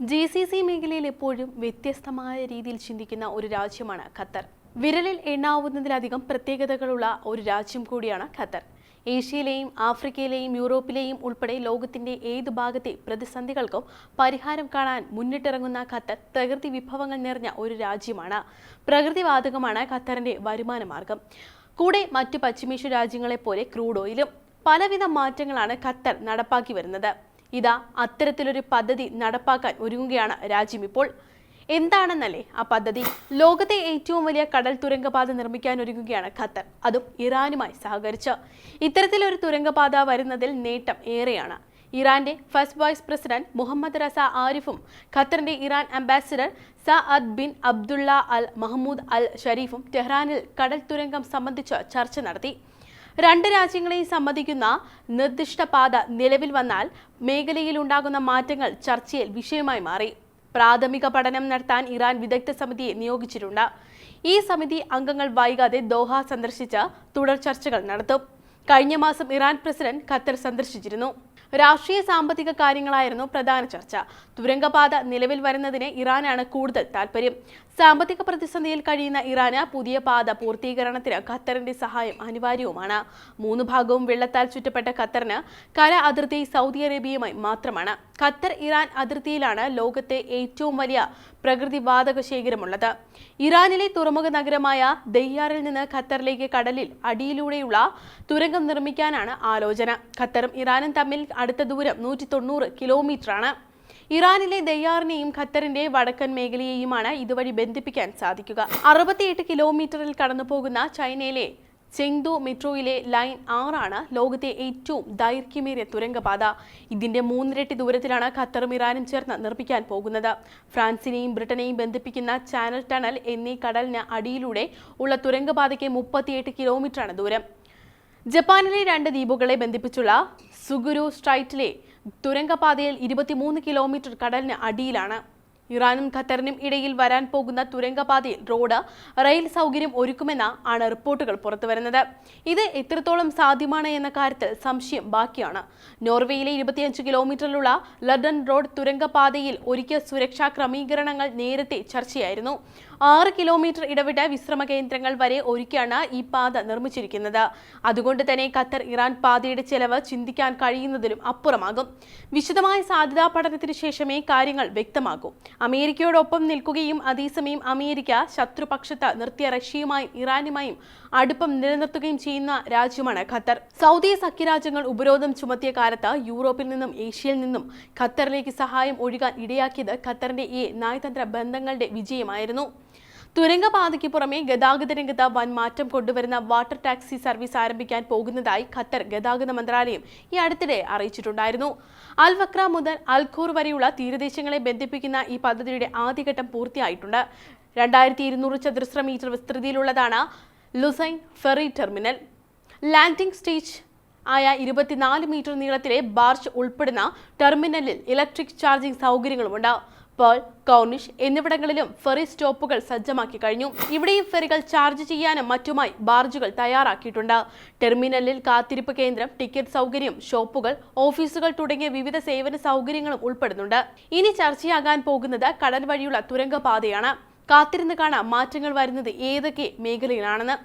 G C C മേഖലയിൽ എപ്പോഴും വ്യത്യസ്തമായ രീതിയിൽ ചിന്തിക്കുന്ന ഒരു രാജ്യമാണ് ഖത്തർ. വിരലിൽ എണ്ണാവുന്നതിലധികം പ്രത്യേകതകളുള്ള ഒരു രാജ്യം കൂടിയാണ് ഖത്തർ. ഏഷ്യയിലെയും ആഫ്രിക്കയിലെയും യൂറോപ്പിലെയും ഉൾപ്പെടെ ലോകത്തിന്റെ ഏത് ഭാഗത്തെ പ്രതിസന്ധികൾക്കും പരിഹാരം കാണാൻ മുന്നിട്ടിറങ്ങുന്ന ഖത്തർ പ്രകൃതി വിഭവങ്ങൾ നിറഞ്ഞ ഒരു രാജ്യമാണ്. പ്രകൃതിവാതകമാണ് ഖത്തറിന്റെ വരുമാന മാർഗം. കൂടെ മറ്റു പശ്ചിമേഷ്യ രാജ്യങ്ങളെപ്പോലെ ക്രൂഡ് ഓയിലും പലവിധ മാറ്റങ്ങളാണ് ഖത്തർ നടപ്പാക്കി വരുന്നത്. ഇതാ അത്തരത്തിലൊരു പദ്ധതി നടപ്പാക്കാൻ ഒരുങ്ങുകയാണ് രാജ്യം ഇപ്പോൾ. എന്താണെന്നല്ലേ ആ പദ്ധതി? ലോകത്തെ ഏറ്റവും വലിയ കടൽ തുരങ്കപാത നിർമ്മിക്കാൻ ഒരുങ്ങുകയാണ് ഖത്തർ. അതും ഇറാനുമായി സഹകരിച്ച്. ഇത്തരത്തിലൊരു തുരങ്കപാത വരുന്നതിൽ നേട്ടം ഏറെയാണ്. ഇറാന്റെ first vice president Mohammad Reza ആരിഫും ഖത്തറിന്റെ Iran ambassador Saad bin Abdullah Al Mahmoud Al ഷരീഫും ടെഹ്റാനിൽ കടൽ തുരങ്കം സംബന്ധിച്ച് ചർച്ച നടത്തി. രണ്ട് രാജ്യങ്ങളെയും സംബന്ധിക്കുന്ന നിർദ്ദിഷ്ട പാത നിലവിൽ വന്നാൽ മേഖലയിൽ ഉണ്ടാകുന്ന മാറ്റങ്ങൾ ചർച്ചയിൽ വിഷയമായി മാറി. പ്രാഥമിക പഠനം നടത്താൻ ഇറാൻ വിദഗ്ധ സമിതിയെ നിയോഗിച്ചിട്ടുണ്ട്. ഈ സമിതി അംഗങ്ങൾ വൈകാതെ ദോഹ സന്ദർശിച്ച് തുടർ ചർച്ചകൾ നടത്തും. കഴിഞ്ഞ മാസം ഇറാൻ പ്രസിഡന്റ് ഖത്തർ സന്ദർശിച്ചിരുന്നു. രാഷ്ട്രീയ സാമ്പത്തിക കാര്യങ്ങളായിരുന്നു പ്രധാന ചർച്ച. തുരങ്കപാത നിലവിൽ വരുന്നതിന് ഇറാനാണ് കൂടുതൽ താൽപര്യം. സാമ്പത്തിക പ്രതിസന്ധിയിൽ കഴിയുന്ന ഇറാന് പുതിയ പാത പൂർത്തീകരണത്തിന് ഖത്തറിന്റെ സഹായം അനിവാര്യവുമാണ്. മൂന്ന് ഭാഗവും വെള്ളത്താൽ ചുറ്റപ്പെട്ട ഖത്തറിന് കര അതിർത്തി സൗദി അറേബ്യയുമായി മാത്രമാണ്. ഖത്തർ ഇറാൻ അതിർത്തിയിലാണ് ലോകത്തെ ഏറ്റവും വലിയ പ്രകൃതി വാതക ശേഖരമുള്ളത്. ഇറാനിലെ തുറമുഖ നഗരമായ ദയ്യാറിൽ നിന്ന് ഖത്തറിലേക്ക് കടലിൽ അടിയിലൂടെയുള്ള തുരങ്കം നിർമ്മിക്കാനാണ് ആലോചന. ഖത്തറും ഇറാനും തമ്മിൽ അടുത്ത ദൂരം നൂറ്റി തൊണ്ണൂറ് കിലോമീറ്ററാണ്. ഇറാനിലെ ദയ്യാറിനെയും ഖത്തറിന്റെ വടക്കൻ മേഖലയെയുമാണ് ഇതുവഴി ബന്ധിപ്പിക്കാൻ സാധിക്കുക. അറുപത്തിയെട്ട് കിലോമീറ്ററിൽ കടന്നുപോകുന്ന ചൈനയിലെ ചെങ്തു മെട്രോയിലെ ലൈൻ ആറാണ് ലോകത്തെ ഏറ്റവും ദൈർഘ്യമേറിയ തുരങ്കപാത. ഇതിന്റെ മൂന്നിരട്ടി ദൂരത്തിലാണ് ഖത്തറും ഇറാനും ചേർന്ന് നിർമ്മിക്കാൻ പോകുന്നത്. ഫ്രാൻസിനെയും ബ്രിട്ടനെയും ബന്ധിപ്പിക്കുന്ന ചാനൽ ടണൽ എന്നീ കടലിന് അടിയിലൂടെ ഉള്ള തുരങ്കപാതയ്ക്ക് മുപ്പത്തിയെട്ട് കിലോമീറ്ററാണ് ദൂരം. ജപ്പാനിലെ രണ്ട് ദ്വീപുകളെ ബന്ധിപ്പിച്ചുള്ള സുഗുരു സ്ട്രൈറ്റിലെ തുരങ്കപാതയിൽ ഇരുപത്തിമൂന്ന് കിലോമീറ്റർ കടലിന് അടിയിലാണ് ഇറാനും ഖത്തറിനും ഇടയിൽ വരാൻ പോകുന്ന തുരങ്കപാതയിൽ റോഡ് റെയിൽ സൗകര്യം ഒരുക്കുമെന്ന ആണ് റിപ്പോർട്ടുകൾ പുറത്തുവരുന്നത്. ഇത് എത്രത്തോളം സാധ്യമാണ് എന്ന കാര്യത്തിൽ സംശയം ബാക്കിയാണ്. നോർവേയിലെ ഇരുപത്തിയഞ്ച് കിലോമീറ്ററിലുള്ള ലണ്ടൻ റോഡ് തുരങ്കപാതയിൽ ഒരുക്കിയ സുരക്ഷാ ക്രമീകരണങ്ങൾ നേരത്തെ ചർച്ചയായിരുന്നു. ആറ് കിലോമീറ്റർ ഇടവിട്ട വിശ്രമ കേന്ദ്രങ്ങൾ വരെ ഒരുക്കിയാണ് ഈ പാത നിർമ്മിച്ചിരിക്കുന്നത്. അതുകൊണ്ട് തന്നെ ഖത്തർ ഇറാൻ പാതയുടെ ചെലവ് ചിന്തിക്കാൻ കഴിയുന്നതിലും അപ്പുറമാകും. വിശദമായ സാധ്യതാ പഠനത്തിന് ശേഷമേ കാര്യങ്ങൾ വ്യക്തമാകൂ. അമേരിക്കയോടൊപ്പം നിൽക്കുകയും അതേസമയം അമേരിക്ക ശത്രുപക്ഷത്ത് നിർത്തിയ റഷ്യയുമായും ഇറാനുമായും അടുപ്പം നിലനിർത്തുകയും ചെയ്യുന്ന രാജ്യമാണ് ഖത്തർ. സൗദി സഖ്യരാജ്യങ്ങൾ ഉപരോധം ചുമത്തിയ കാലത്ത് യൂറോപ്പിൽ നിന്നും ഏഷ്യയിൽ നിന്നും ഖത്തറിലേക്ക് സഹായം ഒഴുകാൻ ഇടയാക്കിയത് ഖത്തറിന്റെ ഈ നയതന്ത്ര ബന്ധങ്ങളുടെ വിജയമായിരുന്നു. തുരങ്കപാതയ്ക്ക് പുറമെ ഗതാഗത രംഗത്ത് വൻ മാറ്റം കൊണ്ടുവരുന്ന വാട്ടർ ടാക്സി സർവീസ് ആരംഭിക്കാൻ പോകുന്നതായി ഖത്തർ ഗതാഗത മന്ത്രാലയം ഈ അടുത്തിടെ അറിയിച്ചിട്ടുണ്ടായിരുന്നു. അൽ വക്ര മുതൽ അൽഖൂർ വരെയുള്ള തീരദേശങ്ങളെ ബന്ധിപ്പിക്കുന്ന ഈ പദ്ധതിയുടെ ആദ്യഘട്ടം പൂർത്തിയായിട്ടുണ്ട്. രണ്ടായിരത്തി ഇരുന്നൂറ് ചതുരശ്ര metre വിസ്തൃതിയിലുള്ളതാണ് Lusail ferry terminal. Landing stage ആയ ഇരുപത്തിനാല് മീറ്റർ നീളത്തിലെ ബാർച്ച് ഉൾപ്പെടുന്ന ടെർമിനലിൽ ഇലക്ട്രിക് ചാർജിംഗ് സൗകര്യങ്ങളുമുണ്ട്. പേൾ കൗണിഷ് എന്നിവിടങ്ങളിലും ഫെറി സ്റ്റോപ്പുകൾ സജ്ജമാക്കി കഴിഞ്ഞു. ഇവിടെയും ഫെറികൾ ചാർജ് ചെയ്യാനും മറ്റുമായി ബാർജുകൾ തയ്യാറാക്കിയിട്ടുണ്ട്. ടെർമിനലിൽ കാത്തിരിപ്പ് കേന്ദ്രം ടിക്കറ്റ് സൗകര്യം ഷോപ്പുകൾ ഓഫീസുകൾ തുടങ്ങിയ വിവിധ സേവന സൗകര്യങ്ങളും ഉൾപ്പെടുന്നുണ്ട്. ഇനി ചർച്ചയാകാൻ പോകുന്നത് കടൽ വഴിയുള്ള തുരങ്കപാതയാണ്. കാത്തിരുന്ന് കാണാം മാറ്റങ്ങൾ വരുന്നത് ഏതൊക്കെ മേഖലയിലാണെന്ന്.